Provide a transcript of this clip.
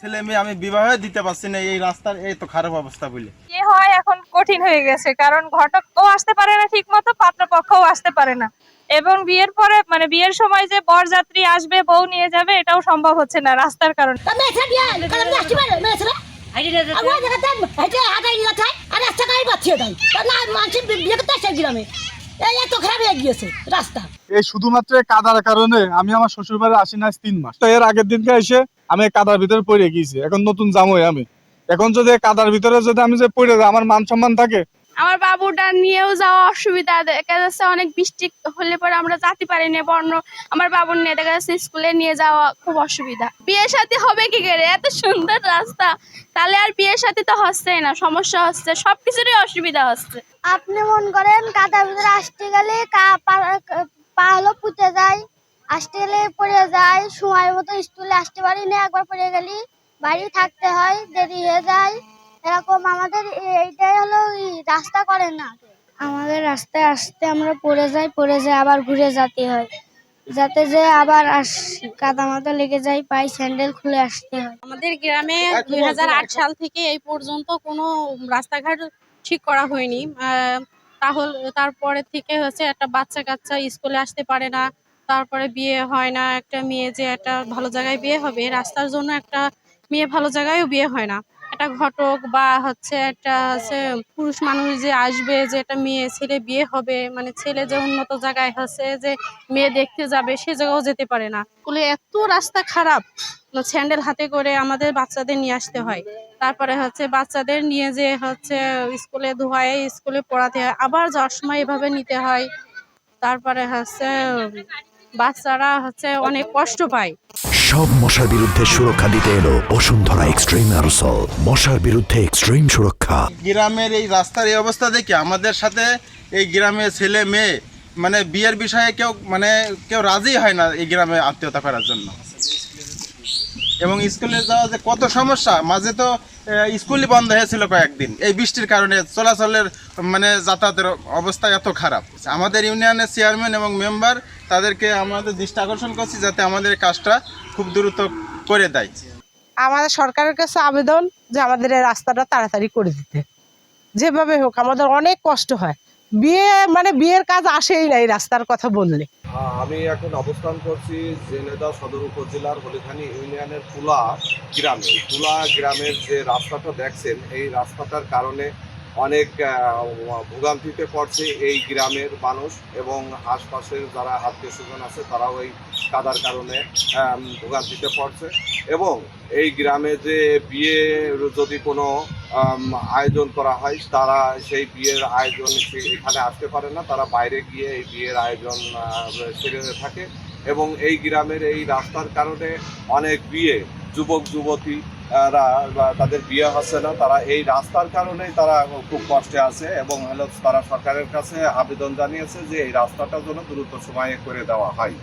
ছেলে মেয়ে আমি বিবাহ দিতে পারছি না এই রাস্তার এই তো খারাপ অবস্থা বলে। কি হয় এখন কঠিন হয়ে গেছে কারণ ঘটকও আসতে পারে না ঠিক মতো পাত্রপক্ষও আসতে পারে না। এবং বিয়ের পরে মানে বিয়ের সময় যে বরযাত্রী আসবে বউ নিয়ে যাবে এটাও সম্ভব হচ্ছে না রাস্তার কারণে। আর রাস্তা গাড়ি দেয়। না মানুষের বিয়ে করতে আসে গ্রামে। এই শুধুমাত্র কাদার কারণে আমি আমার শ্বশুর বাড়ি আসি না তিন মাস। তো এর আগের দিনকে এসে আমি কাদার ভিতরে পড়ে গিয়েছি। এখন নতুন জামই আমি। এখন যদি কাদার ভিতরে যদি আমি যে পড়ে যাই, আমার মান সম্মান থাকে আমার বাবুটা নিয়েও যাওয়া অসুবিধা। দেখা যাচ্ছে অনেক বৃষ্টি হলে পরে আমরা যাতে পারি না বর্ণ আমার বাবুর নিয়ে দেখা যাচ্ছে স্কুলে নিয়ে যাওয়া খুব অসুবিধা। বিয়ের সাথে হবে কি করে? এত সুন্দর রাস্তা। তাহলে আর বিয়ের সাথে তো হচ্ছেই না, সমস্যা হচ্ছে, সবকিছুরই অসুবিধা হচ্ছে। আপনি মন করেন কাদার ভিতরে আসতে গেলে পা- পুঁতে যায়, আসতে গেলে পড়ে যায়, সময় মতো স্কুলে আসতে পারি না, একবার পড়ে গেলি বাড়ি থাকতে হয়, দেরি হয়ে যায়। এরকম আমাদের এইটাই হলো রাস্তা করে না? আমাদের রাস্তায় আসতে আমরা পড়ে যাই পড়ে যাই আবার ঘুরে যেতে হয়। যাতে যে আবার আস কাদা মাথা লেগে যায় পায়ে স্যান্ডেল খুলে আসতে হয়। আমাদের গ্রামে দুই সাল থেকে এই পর্যন্ত কোনো রাস্তাঘাট ঠিক করা হয়নি। আহ, তাহলে তারপরে থেকে হচ্ছে একটা বাচ্চা কাচ্চা স্কুলে আসতে পারে না। তারপরে বিয়ে হয় না। একটা মেয়ে যে একটা ভালো জায়গায় বিয়ে হবে রাস্তার জন্য একটা মেয়ে ভালো জায়গায়ও বিয়ে হয় না। একটা ঘটক বা হচ্ছে একটা হচ্ছে পুরুষ মানুষ যে আসবে, যে একটা মেয়ে, ছেলে বিয়ে হবে মানে ছেলে যে উন্নত জায়গায় হচ্ছে যে মেয়ে দেখতে যাবে, সে জায়গাও যেতে পারে না। স্কুলে এত রাস্তা খারাপ স্যান্ডেল হাতে করে আমাদের বাচ্চাদের নিয়ে আসতে হয়। তারপরে হচ্ছে বাচ্চাদের নিয়ে যে হচ্ছে স্কুলে ধোয়ায়, স্কুলে পড়াতে হয়, আবার যাওয়ার সময় এভাবে নিতে হয়। তারপরে হচ্ছে বাচ্চারা হচ্ছে অনেক কষ্ট পায়। সব মশার বিরুদ্ধে সুরক্ষা দিতে এলো বসুন্ধরা এক্সট্রিম অ্যারোসল। মশার বিরুদ্ধে এক্সট্রিম সুরক্ষা। গ্রামের এই রাস্তার এই অবস্থা দেখে আমাদের সাথে এই গ্রামের ছেলে মেয়ে মানে বিয়ের বিষয়ে কেউ মানে কেউ রাজি হয় না এই গ্রামে আত্মীয়তা করার জন্য। এবং স্কুলে যাওয়া যে কত সমস্যা, মাঝে তো স্কুলই বন্ধ হয়েছিল কয়েকদিন। এই বৃষ্টির কারণে চলাচলের মানে যাতায়াতের অবস্থা এত খারাপ। আমাদের ইউনিয়নের চেয়ারম্যান এবং মেম্বার, তাদেরকে আমাদের দৃষ্টি আকর্ষণ করছি যাতে আমাদের কাজটা খুব দ্রুত করে দেয়। আমাদের সরকারের কাছে আবেদন যে আমাদের এই রাস্তাটা তাড়াতাড়ি করে দিতে। যেভাবে হোক আমাদের অনেক কষ্ট হয়। বিয়ে মানে বিয়ের কাজ আসেই না এই রাস্তার কথা বললে। আমি এখন অবস্থান করছি জেনেদা সদর উপজেলার হলিখানি ইউনিয়নের তুলা গ্রামে। তুলা গ্রামের যে রাস্তাটা দেখছেন এই রাস্তাটার কারণে অনেক ভোগান্তিতে পড়ছে এই গ্রামের মানুষ এবং আশপাশের যারা আত্মীয় স্বজন আছে তারাও এই কাদার কারণে ভোগান্তিতে পড়ছে এবং এই গ্রামে যে বিয়ে যদি কোনো আয়োজন করা হয় তারা সেই বিয়ের আয়োজন এখানে আসতে পারে না। তারা বাইরে গিয়ে এই বিয়ের আয়োজন সেরে থাকে এবং এই গ্রামের এই রাস্তার কারণে অনেক বিয়ে যুবক, যুবতী তাদের বিয়ে হচ্ছে না, তারা এই রাস্তার কারণেই তারা খুব কষ্টে আছে এবং হলো তারা সরকারের কাছে আবেদন জানিয়েছে যে এই রাস্তাটা যেন দ্রুত সময়ে করে দেওয়া হয়।